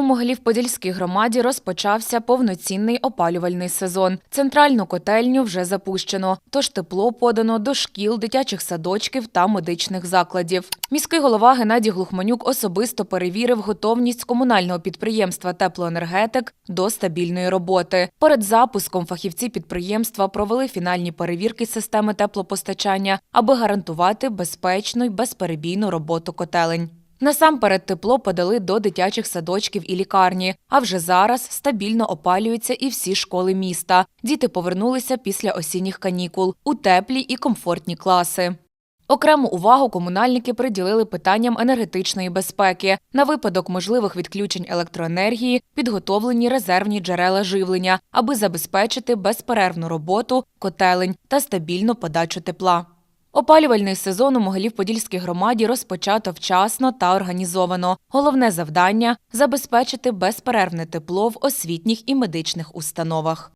У Могилів-Подільській громаді розпочався повноцінний опалювальний сезон. Центральну котельню вже запущено, тож тепло подано до шкіл, дитячих садочків та медичних закладів. Міський голова Геннадій Глухманюк особисто перевірив готовність комунального підприємства Теплоенергетик до стабільної роботи. Перед запуском фахівці підприємства провели фінальні перевірки системи теплопостачання, аби гарантувати безпечну й безперебійну роботу котелень. Насамперед тепло подали до дитячих садочків і лікарні. А вже зараз стабільно опалюються і всі школи міста. Діти повернулися після осінніх канікул у теплі і комфортні класи. Окрему увагу комунальники приділили питанням енергетичної безпеки. На випадок можливих відключень електроенергії підготовлені резервні джерела живлення, аби забезпечити безперервну роботу котелень та стабільну подачу тепла. Опалювальний сезон у Могилів-Подільській громаді розпочато вчасно та організовано. Головне завдання забезпечити безперервне тепло в освітніх і медичних установах.